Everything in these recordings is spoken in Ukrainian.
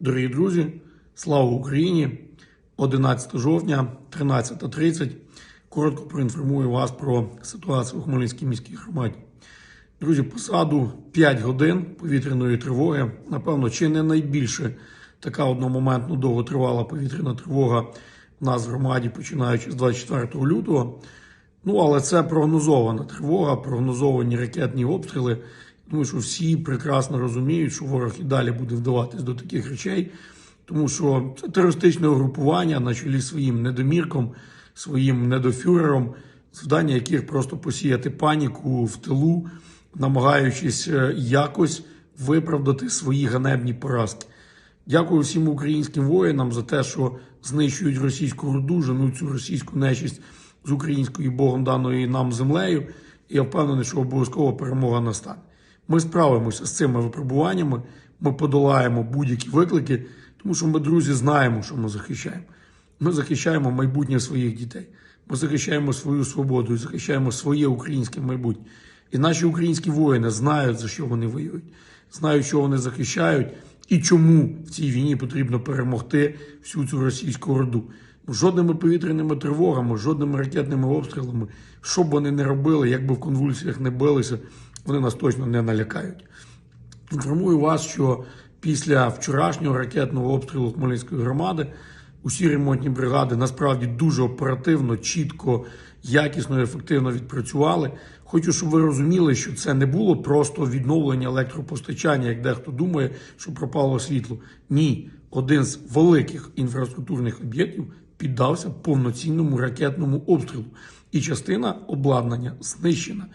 Дорогі друзі, слава Україні! 11 жовтня, 13.30. Коротко проінформую вас про ситуацію у Хмельницькій міській громаді. Друзі, посаду 5 годин повітряної тривоги. Напевно, чи не найбільше така одномоментно довготривала повітряна тривога в нас в громаді, починаючи з 24 лютого. Ну, але це прогнозована тривога, прогнозовані ракетні обстріли. Тому що всі прекрасно розуміють, що ворог і далі буде вдаватись до таких речей, тому що це терористичне угрупування на чолі своїм недомірком, своїм недофюрером, завдання яких просто посіяти паніку в тилу, намагаючись е, якось виправдати свої ганебні поразки. Дякую всім українським воїнам за те, що знищують російську роду, женуть цю російську нечисть з українською Богом даною нам землею. І я впевнений, що обов'язково перемога настане. Ми справимося з цими випробуваннями, ми подолаємо будь-які виклики, тому що ми, друзі, знаємо, що ми захищаємо. Ми захищаємо майбутнє своїх дітей. Ми захищаємо свою свободу і захищаємо своє українське майбутнє. І наші українські воїни знають, за що вони воюють, знають, що вони захищають і чому в цій війні потрібно перемогти всю цю російську орду. Жодними повітряними тривогами, жодними ракетними обстрілами, що б вони не робили, як би в конвульсіях не билися, вони нас точно не налякають. Інформую вас, що після вчорашнього ракетного обстрілу Хмельницької громади усі ремонтні бригади насправді дуже оперативно, чітко, якісно і ефективно відпрацювали. Хочу, щоб ви розуміли, що це не було просто відновлення електропостачання, як дехто думає, що пропало світло. Ні, один з великих інфраструктурних об'єктів піддався повноцінному ракетному обстрілу, і частина обладнання знищена.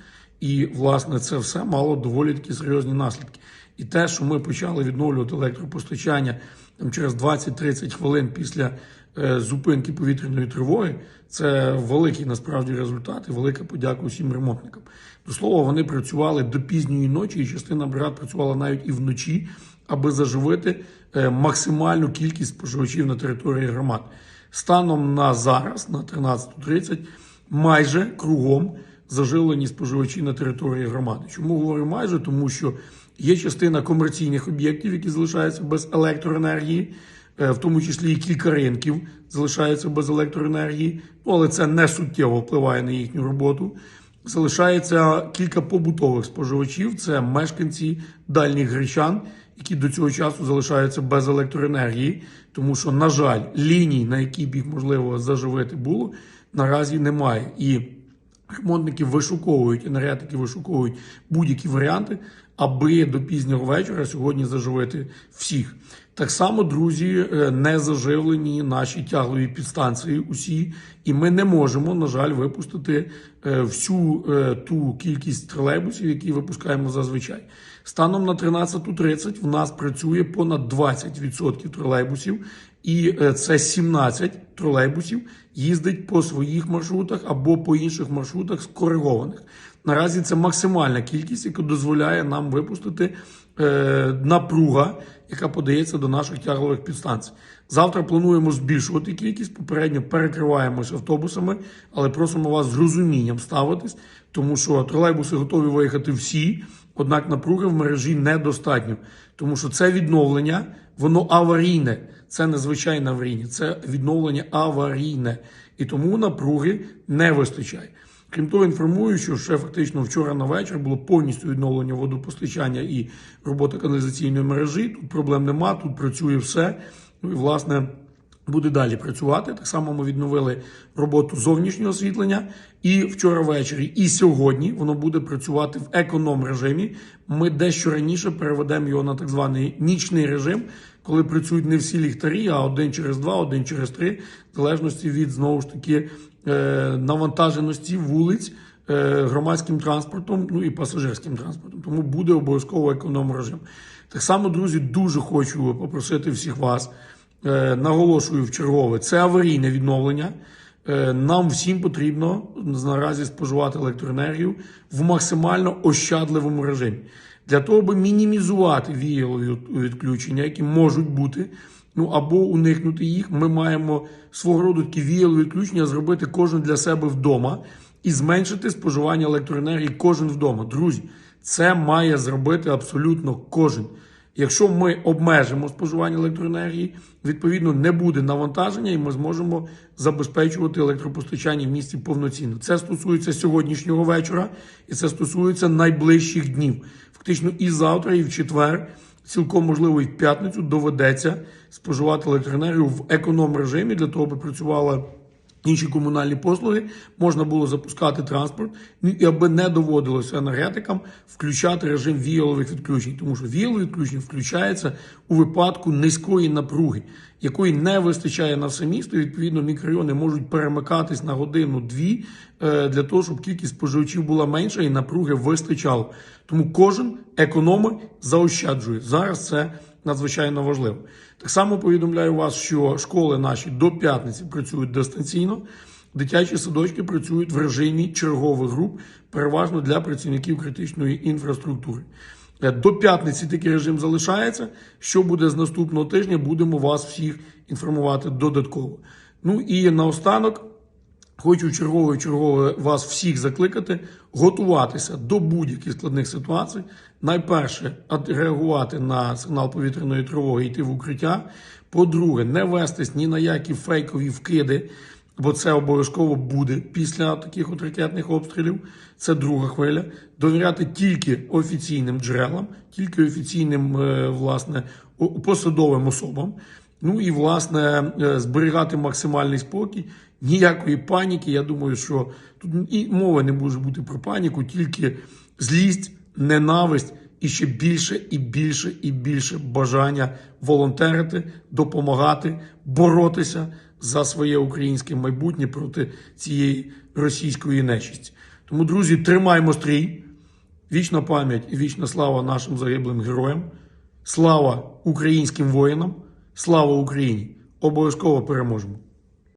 І, власне, це все мало доволі такі серйозні наслідки. І те, що ми почали відновлювати електропостачання там, через 20-30 хвилин після е, зупинки повітряної тривоги, це великий насправді результат і велика подяка усім ремонтникам. До слова, вони працювали до пізньої ночі, і частина бригад працювала навіть і вночі, аби заживити е, максимальну кількість споживачів на території громад. Станом на зараз, на 13.30, майже кругом заживлені споживачі на території громади. Чому говорю майже? Тому що є частина комерційних об'єктів, які залишаються без електроенергії, е, в тому числі і кілька ринків залишаються без електроенергії, але це не суттєво впливає на їхню роботу. Залишається кілька побутових споживачів, це мешканці дальніх гречан, які до цього часу залишаються без електроенергії, тому що, на жаль, ліній, на які б їх можливо заживити було, наразі немає. І ремонтники вишуковують, енергетики вишуковують будь-які варіанти, аби до пізнього вечора сьогодні заживити всіх. Так само, друзі, е, не заживлені наші тяглові підстанції усі, і ми не можемо, на жаль, випустити е, всю е, ту кількість тролейбусів, які випускаємо зазвичай. Станом на 13.30 в нас працює понад 20% тролейбусів, і це 17 тролейбусів їздить по своїх маршрутах або по інших маршрутах скоригованих. Наразі це максимальна кількість, яка дозволяє нам випустити е, напруга, яка подається до наших тяглових підстанцій. Завтра плануємо збільшувати кількість. Попередньо перекриваємося автобусами, але просимо вас з розумінням ставитись, тому що тролейбуси готові виїхати всі. Однак напруги в мережі недостатньо, тому що це відновлення, воно аварійне, це не звичайне аварійне, це відновлення аварійне. І тому напруги не вистачає. Крім того, інформую, що ще фактично вчора на вечір було повністю відновлення водопостачання і робота каналізаційної мережі. Тут проблем нема, тут працює все. Ну і власне. Буде далі працювати. Так само ми відновили роботу зовнішнього освітлення. І вчора ввечері, і сьогодні воно буде працювати в економ режимі. Ми дещо раніше переведемо його на так званий нічний режим, коли працюють не всі ліхтарі, а один через два, один через три, в залежності від знову ж таки е, навантаженості вулиць. е, Громадським транспортом, ну і пасажирським транспортом, тому буде обов'язково економ режим. Так само, друзі, дуже хочу попросити всіх вас. Е, наголошую в чергове, це аварійне відновлення. Нам всім потрібно наразі споживати електроенергію в максимально ощадливому режимі. Для того, аби мінімізувати віялові відключення, які можуть бути, ну або уникнути їх, ми маємо свого роду такі віялові відключення зробити кожен для себе вдома і зменшити споживання електроенергії кожен вдома. Друзі, це має зробити абсолютно кожен. Якщо ми обмежимо споживання електроенергії, відповідно не буде навантаження, і ми зможемо забезпечувати електропостачання в місті повноцінно. Це стосується сьогоднішнього вечора, і це стосується найближчих днів. Фактично і завтра, і в четвер, цілком можливо, і в п'ятницю доведеться споживати електроенергію в економ режимі для того, аби працювала. Інші комунальні послуги можна було запускати транспорт, ну, і аби не доводилося енергетикам включати режим віялових відключень, тому що віялові відключення включається у випадку низької напруги, якої не вистачає на все місто. і, Відповідно, мікрорайони можуть перемикатись на годину-дві е, для того, щоб кількість споживачів була менша і напруги вистачало. Тому кожен економить, заощаджує. Зараз це надзвичайно важливо. Так само повідомляю вас, що школи наші до п'ятниці працюють дистанційно. Дитячі садочки працюють в режимі чергових груп, переважно для працівників критичної інфраструктури. Е, До п'ятниці такий режим залишається. Що буде з наступного тижня, будемо вас всіх інформувати додатково. Ну і наостанок. Хочу чергово і чергово вас всіх закликати готуватися до будь-яких складних ситуацій. Найперше, реагувати на сигнал повітряної тривоги, йти в укриття. По-друге, не вестись ні на які фейкові вкиди, бо це обов'язково буде після таких от ракетних обстрілів. Це друга хвиля. Довіряти тільки офіційним джерелам, тільки офіційним е, власне посадовим особам. Ну і власне е, зберігати максимальний спокій, ніякої паніки. Я думаю, що тут і мови не може бути про паніку, тільки злість, ненависть і ще більше і більше і більше бажання волонтерити, допомагати, боротися за своє українське майбутнє проти цієї російської нечисті. Тому, друзі, тримаємо стрій. Вічна пам'ять і вічна слава нашим загиблим героям. Слава українським воїнам, слава Україні! Обов'язково переможемо!